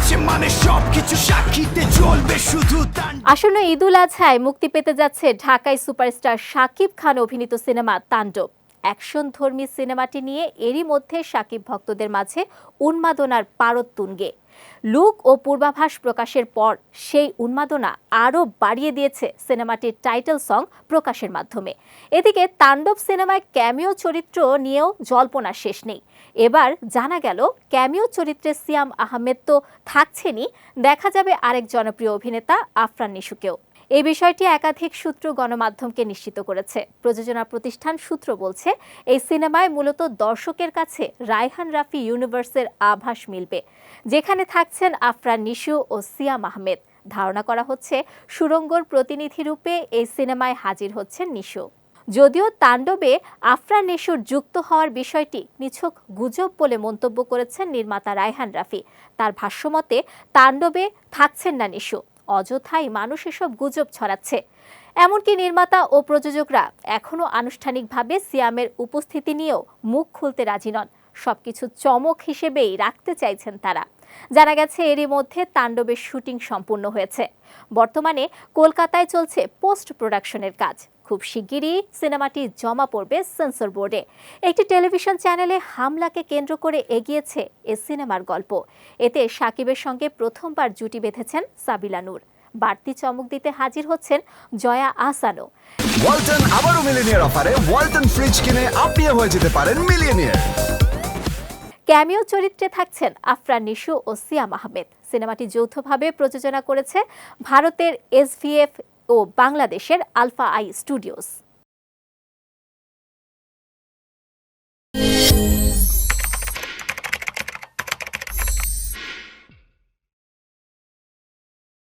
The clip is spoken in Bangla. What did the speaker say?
হয়েছে মানে সাক্ষীতে চলবে শুধু আসন্ন ঈদুল আজহায় মুক্তি পেতে যাচ্ছে ঢাকায় সুপারস্টার শাকিব খান অভিনীত সিনেমা তাণ্ডব। অ্যাকশন ধর্মী সিনেমাটি নিয়ে এরই মধ্যে শাকিব ভক্তদের মাঝে উন্মাদনার পারদ তুঙ্গে। লুক ও পূর্বাভাস প্রকাশের পর সেই উন্মাদনা আরও বাড়িয়ে দিয়েছে সিনেমাটির টাইটেল সং প্রকাশের মাধ্যমে। এদিকে তাণ্ডব সিনেমায় ক্যামিও চরিত্র নিয়েও জল্পনা শেষ নেই। এবার জানা গেল, ক্যামিও চরিত্রে সিয়াম আহমেদ তো থাকছেনই। দেখা যাবে আরেক জনপ্রিয় অভিনেতা আফরান নিশুকেও। এই বিষয়টি একাধিক সূত্র গণমাধ্যমকে নিশ্চিত করেছে। প্রযোজনা প্রতিষ্ঠান সূত্র বলছে, এই সিনেমায় মূলত দর্শকের কাছে রায়হান রাফি ইউনিভার্সের আভাস মিলবে, যেখানে থাকছেন আফরান নিশু ও সিয়াম আহমেদ। ধারণা করা হচ্ছে সুরঙ্গর প্রতিনিধি রূপে এই সিনেমায় হাজির হচ্ছেন নিশু। যদিও তাণ্ডবে আফরান নিশুর যুক্ত হওয়ার বিষয়টি নিছক গুজব বলে মন্তব্য করেছেন নির্মাতা রায়হান রাফি। তার ভাষ্যমতে, তাণ্ডবে থাকছেন না নিশু। অযথাই মানুষ এসব গুজব ছড়াচ্ছে। এমনকি নির্মাতা ও প্রযোজকরা এখনও আনুষ্ঠানিকভাবে সিয়ামের উপস্থিতি নিয়েও মুখ খুলতে রাজি নন। সবকিছু চমক হিসেবেই রাখতে চাইছেন তারা। জানা গেছে, এরই মধ্যে তাণ্ডবের শুটিং সম্পূর্ণ হয়েছে। বর্তমানে কলকাতায় চলছে পোস্ট প্রোডাকশনের কাজ। খুব শিগগিরই সিনেমাটি জমা পড়বে সেন্সর বোর্ডে। একটি টেলিভিশন চ্যানেলে হামলাকে কেন্দ্র করে এগিয়েছে এ সিনেমার গল্প। এতে সাকিবের সঙ্গে প্রথমবার জুটি বেঁধেছেন সাবিলা নূর। বাড়তি চমক দিতে হাজির হচ্ছেন জয়া আহসানও। ওয়ালটন আবারও মিলিনিয়ার অফারে ওয়ালটন ফ্রিজ কিনে আপনিও হয়ে যেতে পারেন মিলিয়নিয়ার। ক্যামিও চরিত্রে থাকছেন আফরান নিশু ও সিয়াম আহমেদ। সিনেমাটি যৌথভাবে প্রযোজনা করেছে ভারতের এসভিএফ ও বাংলাদেশের আলফা আই স্টুডিওস।